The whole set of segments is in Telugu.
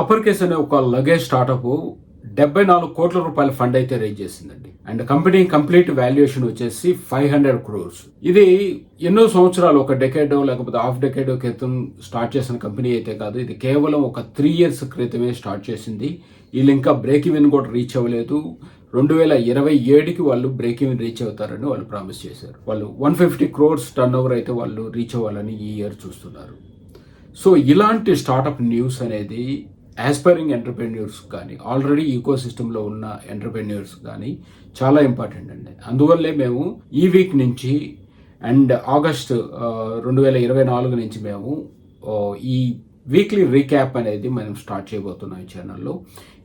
అప్పర్ కేస్ అనే ఒక లగేజ్ స్టార్టప్ డెబ్బై నాలుగు కోట్ల రూపాయల ఫండ్ అయితే రేజ్ చేసిందండి. అండ్ కంపెనీ కంప్లీట్ వాల్యుయేషన్ వచ్చేసి ఫైవ్ హండ్రెడ్ క్రోర్స్ ఇది ఎన్నో సంవత్సరాలు ఒక డెకేడో లేకపోతే హాఫ్ డెకేడో క్రితం స్టార్ట్ చేసిన కంపెనీ అయితే కాదు. ఇది కేవలం ఒక త్రీ ఇయర్స్ క్రితమే స్టార్ట్ చేసింది. వీళ్ళు ఇంకా బ్రేక్ ఈవెన్ కూడా రీచ్ అవ్వలేదు. రెండు వేల ఇరవై ఏడుకి వాళ్ళు బ్రేక్ ఈవెన్ రీచ్ అవుతారని వాళ్ళు ప్రామిస్ చేశారు. వాళ్ళు one fifty crores turn over అయితే వాళ్ళు రీచ్ అవ్వాలని ఈ ఇయర్ చూస్తున్నారు. సో ఇలాంటి స్టార్టప్ న్యూస్ అనేది యాస్పైరింగ్ ఎంటర్ప్రెన్యూర్స్ కానీ ఆల్రెడీ ఈకో సిస్టంలో ఉన్న ఎంటర్ప్రెన్యూర్స్ కానీ చాలా ఇంపార్టెంట్ అండి. అందువల్లే మేము ఈ వీక్ నుంచి అండ్ ఆగస్ట్ uh, రెండు వేల ఇరవై నాలుగు నుంచి మేము uh, ఈ వీక్లీ రీక్యాప్ అనేది మనం స్టార్ట్ చేయబోతున్నాం ఈ ఛానల్లో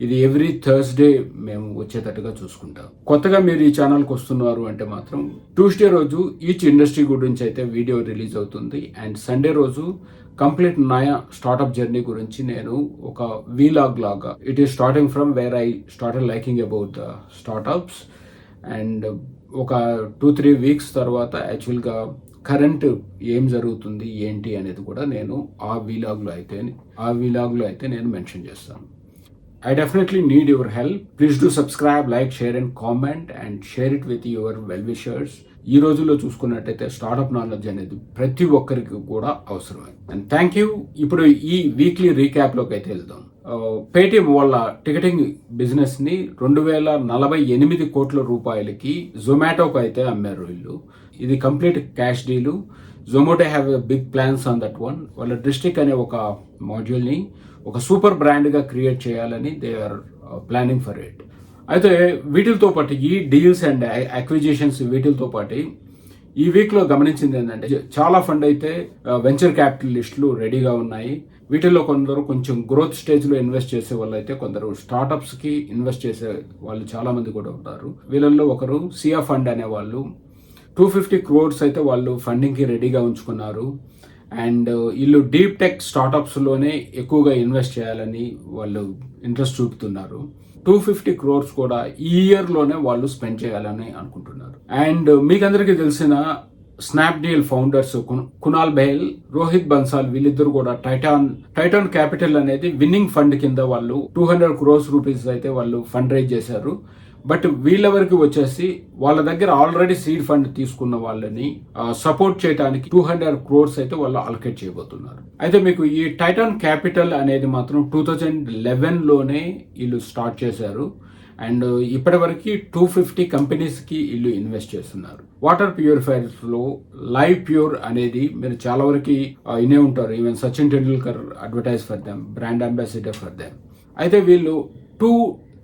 ఇది ఎవ్రీ థర్స్డే మేము వచ్చేటట్టుగా చూసుకుంటాం. కొత్తగా మీరు ఈ ఛానల్కి వస్తున్నారు అంటే మాత్రం ట్యూస్డే రోజు ఈచ్ ఇండస్ట్రీ గురించి అయితే వీడియో రిలీజ్ అవుతుంది. అండ్ సండే రోజు కంప్లీట్ నయా స్టార్ట్అప్ జర్నీ గురించి నేను ఒక వీలాగ్ లాగా. It is starting from where I start liking about the startups and ఒక టూ త్రీ వీక్స్ తర్వాత యాక్చువల్గా కరెంట్ ఏం జరుగుతుంది ఏంటి అనేది కూడా నేను ఆ వీలాగ్లో అయితే ఆ వీలాగ్లో అయితే నేను మెన్షన్ చేస్తాను. I definitely need your help please do subscribe like share and comment and share it with your well wishers ఈ రోజుల్లో చూసుకున్నట్టయితే స్టార్ట్అప్ నాలెడ్జ్ అనేది ప్రతి ఒక్కరికి కూడా అవసరమే. అండ్ థ్యాంక్ యూ ఇప్పుడు ఈ వీక్లీ రీక్యాప్లోకి అయితే వెళ్దాం. పేటీఎం వాళ్ళ టికెటింగ్ బిజినెస్ని రెండు వేల నలభై ఎనిమిది కోట్ల రూపాయలకి జొమాటోకు అయితే అమ్మారు వీళ్ళు. ఇది complete cash deal Zomato have big plans on that one వాళ్ళ డిస్ట్రిక్ట్ అనే ఒక మాడ్యూల్ని ఒక సూపర్ బ్రాండ్గా క్రియేట్ చేయాలని they are planning for it అయితే వీటితో పాటు ఈ డీల్స్ అండ్ అక్విజిషన్స్ వీటితో పాటు ఈ వీక్లో గమనించింది ఏంటంటే చాలా ఫండ్ అయితే వెంచర్ క్యాపిటలిస్టులు రెడీగా ఉన్నాయి. వీటిల్లో కొందరు కొంచెం గ్రోత్ స్టేజ్లో ఇన్వెస్ట్ చేసే వాళ్ళు అయితే కొందరు స్టార్టప్స్కి ఇన్వెస్ట్ చేసే వాళ్ళు చాలామంది కూడా ఉంటారు. వీళ్ళల్లో ఒకరు సియా ఫండ్ అనే వాళ్ళు. టూ ఫిఫ్టీ క్రోర్స్ అయితే వాళ్ళు ఫండింగ్కి రెడీగా ఉంచుకున్నారు. అండ్ uh, వీళ్ళు డీప్ టెక్ స్టార్టప్స్లోనే ఎక్కువగా ఇన్వెస్ట్ చేయాలని వాళ్ళు ఇంట్రెస్ట్ చూపుతున్నారు. టూ ఫిఫ్టీ క్రోర్స్ కూడా ఈ ఇయర్లోనే వాళ్ళు స్పెండ్ చేయాలని అనుకుంటున్నారు. అండ్ uh, మీకందరికీ తెలిసిన స్నాప్డీల్ ఫౌండర్స్ కు- కునాల్ బెహల్ రోహిత్ బన్సాల్ వీళ్ళిద్దరు కూడా టైటాన్ టైటాన్ క్యాపిటల్ అనేది విన్నింగ్ ఫండ్ కింద వాళ్ళు టూ హండ్రెడ్ క్రోర్స్ రూపీస్ అయితే వాళ్ళు ఫండ్ రైజ్ చేశారు. బట్ వీళ్ళ వరకు వచ్చేసి వాళ్ళ దగ్గర ఆల్రెడీ సీడ్ ఫండ్ తీసుకున్న వాళ్ళని సపోర్ట్ చేయడానికి టూ హండ్రెడ్ క్రోర్స్ అయితే వాళ్ళు అలకేట్ చేయబోతున్నారు. అయితే మీకు ఈ టైటాన్ క్యాపిటల్ అనేది మాత్రం టూ థౌజండ్ లెవెన్లోనే వీళ్ళు స్టార్ట్ చేశారు. అండ్ ఇప్పటివరకు టూ ఫిఫ్టీ కంపెనీస్కి ఇల్లు ఇన్వెస్ట్ చేస్తున్నారు. వాటర్ ప్యూరిఫైయర్స్లో లైవ్ ప్యూర్ అనేది మీరు చాలా వరకు ఇనే ఉంటారు. Even Sachin Tendulkar advertise for them brand ambassador for them అయితే వీళ్ళు two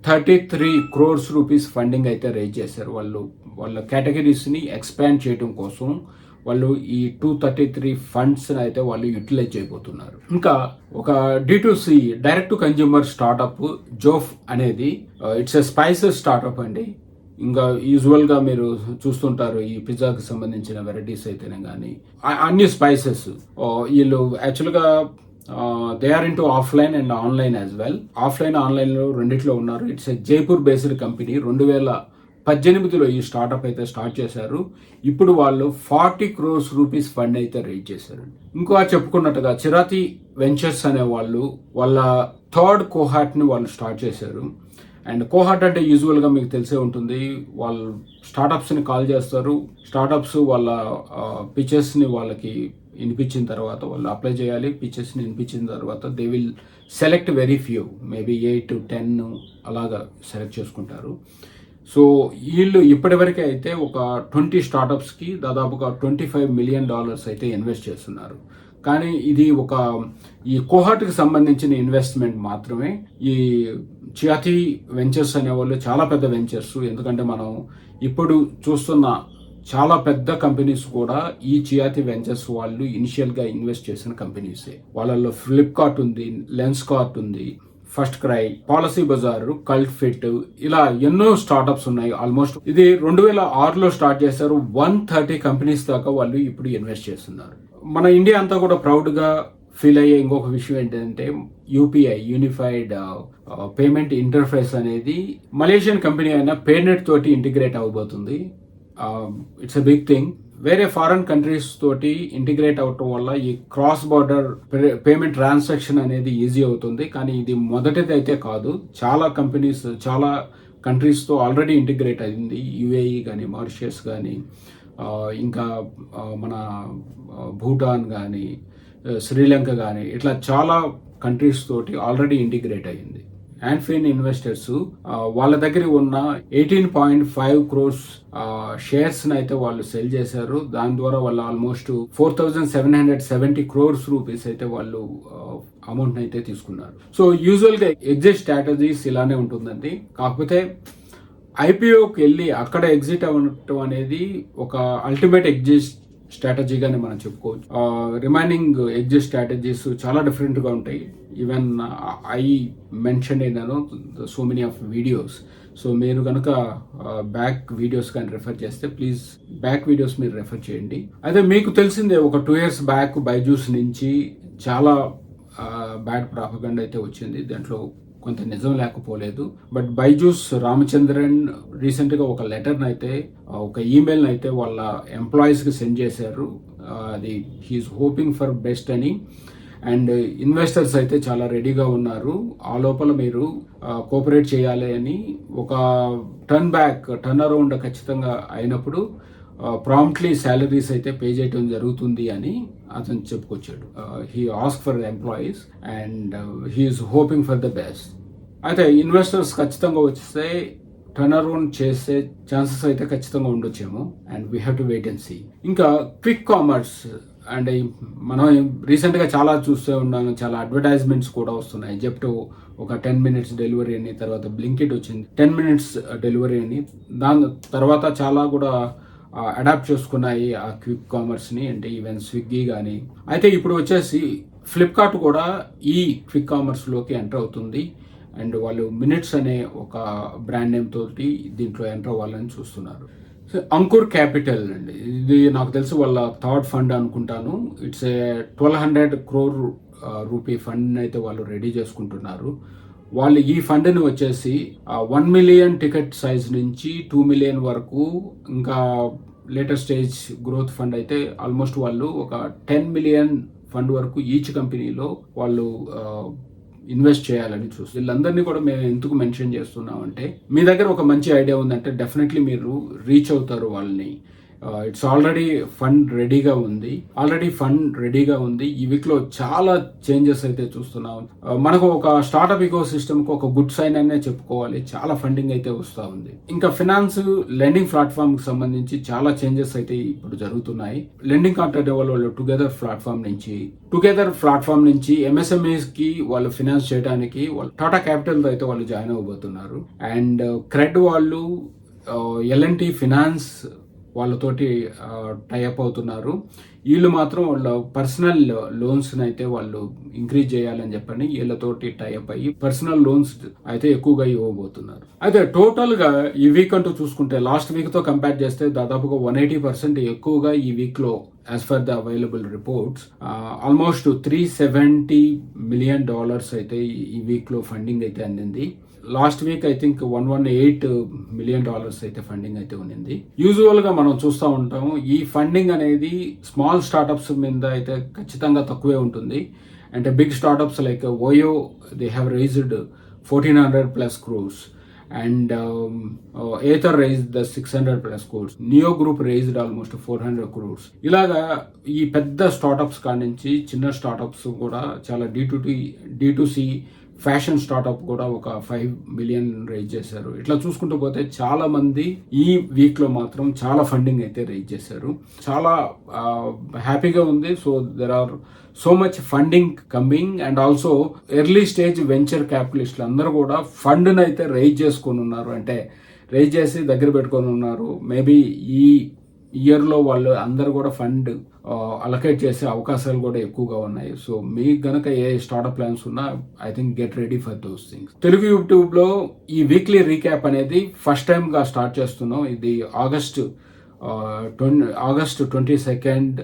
thirty three crores rupees funding అయితే రేజ్ చేశారు. వాళ్ళు వాళ్ళ కేటగిరీస్ని ఎక్స్పాండ్ చేయడం కోసం వాళ్ళు ఈ టూ థర్టీ త్రీ ఫండ్స్ని అయితే వాళ్ళు యూటిలైజ్ చేయబోతున్నారు. ఇంకా ఒక D to direct to consumer startup Zoff అనేది ఇట్స్ ఎ స్పైసెస్ స్టార్టప్ అండి. ఇంకా యూజువల్గా మీరు చూస్తుంటారు ఈ పిజ్జాకి సంబంధించిన వెరైటీస్ అయితేనే కానీ అన్ని స్పైసెస్ uh, వీళ్ళు యాక్చువల్గా they are into offline and online as well offline ఆన్లైన్లో రెండిట్లో ఉన్నారు. It's a Jaipur based company రెండు వేల పద్దెనిమిదిలో ఈ స్టార్టప్ అయితే స్టార్ట్ చేశారు. ఇప్పుడు వాళ్ళు ఫార్టీ క్రోర్స్ రూపీస్ ఫండ్ అయితే రేజ్ చేశారు. ఇంకా చెప్పుకున్నట్టుగా చిరాతి వెంచర్స్ అనే వాళ్ళు వాళ్ళ థర్డ్ కోహాట్ని వాళ్ళు స్టార్ట్ చేశారు. అండ్ కోహాట్ అంటే యూజువల్గా మీకు తెలిసే ఉంటుంది. వాళ్ళు స్టార్టప్స్ని కాల్ చేస్తారు. స్టార్టప్స్ వాళ్ళ పిచెస్ని వాళ్ళకి వినిపించిన తర్వాత వాళ్ళు అప్లై చేయాలి. పిచెస్ని వినిపించిన తర్వాత they will select very few maybe eight ten అలాగా సెలెక్ట్ చేసుకుంటారు. సో వీళ్ళు ఇప్పటివరకు అయితే ఒక ట్వంటీ స్టార్టప్స్కి దాదాపుగా ట్వంటీ ఫైవ్ మిలియన్ డాలర్స్ అయితే ఇన్వెస్ట్ చేస్తున్నారు. కానీ ఇది ఒక ఈ కోహాట్కి సంబంధించిన ఇన్వెస్ట్మెంట్ మాత్రమే. ఈ చియాతి వెంచర్స్ అనేవాళ్ళు చాలా పెద్ద వెంచర్స్. ఎందుకంటే మనం ఇప్పుడు చూస్తున్న చాలా పెద్ద కంపెనీస్ కూడా ఈ చియాతి వెంచర్స్ వాళ్ళు ఇనిషియల్గా ఇన్వెస్ట్ చేసిన కంపెనీసే. వాళ్ళల్లో ఫ్లిప్కార్ట్ ఉంది లెన్స్ కార్ట్ ఉంది first cry policy Bazar cult fit ఇలా ఎన్నో స్టార్టప్స్ ఉన్నాయి. ఆల్మోస్ట్ ఇది రెండు వేల ఆరులో స్టార్ట్ చేశారు. వన్ థర్టీ కంపెనీస్ దాకా వాళ్ళు ఇప్పుడు ఇన్వెస్ట్ చేస్తున్నారు. మన ఇండియా అంతా కూడా ప్రౌడ్గా ఫీల్ అయ్యే ఇంకొక విషయం ఏంటంటే యూపీఐ యూనిఫైడ్ పేమెంట్ ఇంటర్ఫేస్ అనేది మలేషియన్ కంపెనీ అయిన పేనెట్ తోటి ఇంటిగ్రేట్ అవబోతుంది ఇట్స్ అ బిగ్ థింగ్. వేరే ఫారెన్ కంట్రీస్ తోటి ఇంటిగ్రేట్ అవటం వల్ల ఈ క్రాస్ బార్డర్ పేమెంట్ ట్రాన్సాక్షన్ అనేది ఈజీ అవుతుంది. కానీ ఇది మొదటిది అయితే కాదు. చాలా కంపెనీస్ చాలా కంట్రీస్తో ఆల్రెడీ ఇంటిగ్రేట్ అయింది. యుఏఈ కానీ మారిషియస్ కానీ ఇంకా మన భూటాన్ కానీ శ్రీలంక కానీ ఇట్లా చాలా కంట్రీస్ తోటి ఆల్రెడీ ఇంటిగ్రేట్ అయింది. యాన్ఫిన్ ఇన్వెస్టర్స్ uh, వాళ్ళ దగ్గర ఉన్న eighteen point five crores shares అయితే వాళ్ళు సెల్ చేశారు. దాని ద్వారా వాళ్ళు almost four thousand seven hundred seventy crores rupees అయితే వాళ్ళు uh, అమౌంట్ అయితే తీసుకున్నారు. సో యూజువల్గా ఎగ్జిట్ స్ట్రాటజీస్ ఇలానే ఉంటుందండి. కాకపోతే ఐపీఓకి వెళ్ళి అక్కడ ఎగ్జిట్ అవ్వటం అనేది ఒక అల్టిమేట్ ఎగ్జిట్ స్ట్రాటజీగానే మనం చెప్పుకోవచ్చు. రిమైనింగ్ ఎగ్జిట్ స్ట్రాటజీస్ చాలా డిఫరెంట్గా ఉంటాయి. ఈవెన్ ఐ మెన్షన్ అయినాను so many of videos so మీరు కనుక బ్యాక్ వీడియోస్ కానీ రెఫర్ చేస్తే ప్లీజ్ బ్యాక్ వీడియోస్ మీరు రెఫర్ చేయండి. అయితే మీకు తెలిసిందే ఒక టూ ఇయర్స్ బ్యాక్ బైజూస్ నుంచి చాలా uh, బ్యాడ్ ప్రాపగండ్ అయితే వచ్చింది. దాంట్లో కొంత నిజం లేకపోలేదు. బట్ బైజూస్ రామచంద్రన్ రీసెంట్గా ఒక లెటర్ని అయితే ఒక ఈమెయిల్ని అయితే వాళ్ళ ఎంప్లాయీస్కి సెండ్ చేశారు. అది హీఈస్ హోపింగ్ ఫర్ బెస్ట్ అని. అండ్ ఇన్వెస్టర్స్ అయితే చాలా రెడీగా ఉన్నారు. ఆ లోపల మీరు కోఆపరేట్ చేయాలి అని ఒక టర్న్ బ్యాక్ టర్న్ అరౌండ్ ఖచ్చితంగా అయినప్పుడు Uh, ప్రాంప్ట్లీ శాలరీస్ అయితే పే చేయడం జరుగుతుంది అని అతను చెప్పుకొచ్చాడు. He ask for employees and he's hoping for the best అయితే ఇన్వెస్టర్స్ ఖచ్చితంగా వస్తే టర్న్ అరౌండ్ చేసే ఛాన్సెస్ అయితే ఖచ్చితంగా ఉండొచ్చేమో and we have to wait and see ఇంకా క్విక్ కామర్స్ అండ్ మనం రీసెంట్గా చాలా చూస్తూ ఉన్నాము చాలా అడ్వర్టైజ్మెంట్స్ కూడా వస్తున్నాయి. జెప్టో ఒక టెన్ మినిట్స్ డెలివరీ అని తర్వాత బ్లింకిట్ వచ్చింది. టెన్ మినిట్స్ డెలివరీ అని. దాని తర్వాత చాలా కూడా అడాప్ట్ చేసుకున్నాయి ఆ క్విక్ కామర్స్ని అంటే ఈవెన్ స్విగ్గీ కానీ అయితే ఇప్పుడు వచ్చేసి ఫ్లిప్కార్ట్ కూడా ఈ క్విక్ కామర్స్లోకి ఎంటర్ అవుతుంది. అండ్ వాళ్ళు మినిట్స్ అనే ఒక బ్రాండ్ నేమ్ తోటి దీంట్లో ఎంటర్ అవ్వాలని చూస్తున్నారు. సో అంకుర్ క్యాపిటల్ అండి. ఇది నాకు తెలిసి వాళ్ళ థర్డ్ ఫండ్ అనుకుంటాను. It's a twelve hundred crore rupee fund అయితే వాళ్ళు రెడీ చేసుకుంటున్నారు. వాళ్ళు ఈ ఫండ్ని వచ్చేసి వన్ మిలియన్ టికెట్ సైజ్ నుంచి టూ మిలియన్ వరకు ఇంకా లేటెస్ట్ స్టేజ్ గ్రోత్ ఫండ్ అయితే ఆల్మోస్ట్ వాళ్ళు ఒక టెన్ మిలియన్ ఫండ్ వరకు ఈచ్ కంపెనీలో వాళ్ళు ఇన్వెస్ట్ చేయాలని చూసి వీళ్ళందరినీ కూడా మేము ఎందుకు మెన్షన్ చేస్తున్నామంటే మీ దగ్గర ఒక మంచి ఐడియా ఉందంటే డెఫినెట్లీ మీరు రీచ్ అవుతారు వాళ్ళని. ఇట్స్ ఆల్రెడీ ఫండ్ రెడీగా ఉంది. ఆల్రెడీ ఫండ్ రెడీగా ఉంది. ఈ వీక్లో చాలా చేంజెస్ అయితే చూస్తున్నాం. Uh, మనకు ఒక స్టార్ట్అప్ ఇకో సిస్టమ్కు ఒక గుడ్ సైన్ అనే చెప్పుకోవాలి. చాలా ఫండింగ్ అయితే వస్తూ ఉంది. ఇంకా ఫినాన్స్ లెండింగ్ ప్లాట్ఫామ్కి సంబంధించి చాలా చేంజెస్ అయితే ఇప్పుడు జరుగుతున్నాయి. లెండింగ్ కాంట్రాక్ట్ వాళ్ళు టుగెదర్ ప్లాట్ఫామ్ నుంచి టుగెదర్ ప్లాట్ఫామ్ నుంచి ఎంఎస్ఎంఈస్కి వాళ్ళు ఫినాన్స్ చేయడానికి వాళ్ళు టాటా క్యాపిటల్ అయితే వాళ్ళు జాయిన్ అవ్వబోతున్నారు. అండ్ క్రెడ్ uh, వాళ్ళు uh, ఎల్ఎన్టీ ఫినాన్స్ వాళ్ళతోటి టైఅప్ అవుతున్నారు. వీళ్ళు మాత్రం వాళ్ళ పర్సనల్ లోన్స్ని అయితే వాళ్ళు ఇంక్రీజ్ చేయాలని చెప్పని వీళ్ళతోటి టైఅప్ అయ్యి పర్సనల్ లోన్స్ అయితే ఎక్కువగా ఇవ్వబోతున్నారు. అయితే టోటల్గా ఈ వీక్ అంటూ చూసుకుంటే లాస్ట్ వీక్తో కంపేర్ చేస్తే దాదాపుగా వన్ ఎయిటీ పర్సెంట్ ఎక్కువగా ఈ వీక్లో as for the available reports almost three seventy million dollars అయితే ఈ- వీక్లో ఫండింగ్ అయితే అందింది. Last week I think one one eight million dollars అయితే ఫండింగ్ అయితే ఉన్నింది యూజువల్గా మనం చూస్తూ ఉంటాము ఈ ఫండింగ్ అనేది స్మాల్ స్టార్టప్స్ మీద అయితే ఖచ్చితంగా తక్కువే ఉంటుంది. అంటే big startups like OYO they have raised fourteen hundred plus crores and Ather raise the six hundred plus crores Neo group raised almost four hundred crores ఇలాగా ఈ పెద్ద స్టార్టప్స్ కాడి నుంచి చిన్న స్టార్టప్స్ కూడా చాలా D to D to C fashion startup కూడా ఒక ఫైవ్ మిలియన్ రైజ్ చేశారు. ఇట్లా చూసుకుంటూ పోతే చాలా మంది ఈ వీక్లో మాత్రం చాలా ఫండింగ్ అయితే రైజ్ చేశారు. చాలా హ్యాపీగా ఉంది. So there are so much funding coming and also early stage venture క్యాపిటలిస్టులు అందరూ కూడా ఫండ్ని అయితే రైజ్ చేసుకొని ఉన్నారు. అంటే రైజ్ చేసి దగ్గర పెట్టుకొని ఉన్నారు. మేబీ ఈ ఇయర్లో వాళ్ళు అందరు కూడా ఫండ్ అలకేట్ చేసే అవకాశాలు కూడా ఎక్కువగా ఉన్నాయి. సో మీకు గనక ఏ స్టార్టప్ ప్లాన్స్ ఉన్నా I think get ready for those things Telugu యూట్యూబ్లో ఈ వీక్లీ రీక్యాప్ అనేది ఫస్ట్ టైంగా స్టార్ట్ చేస్తున్నాం. ఇది August twenty August twenty second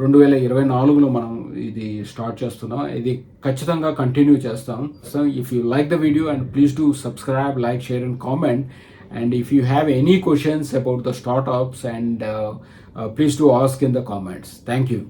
రెండు వేల ఇరవై నాలుగులో మనం ఇది స్టార్ట్ చేస్తున్నాం. ఇది ఖచ్చితంగా కంటిన్యూ చేస్తాం. So if you like the video and please to subscribe like share and comment and if you have any questions about the startups and uh, uh, please do ask in the comments. Thank you.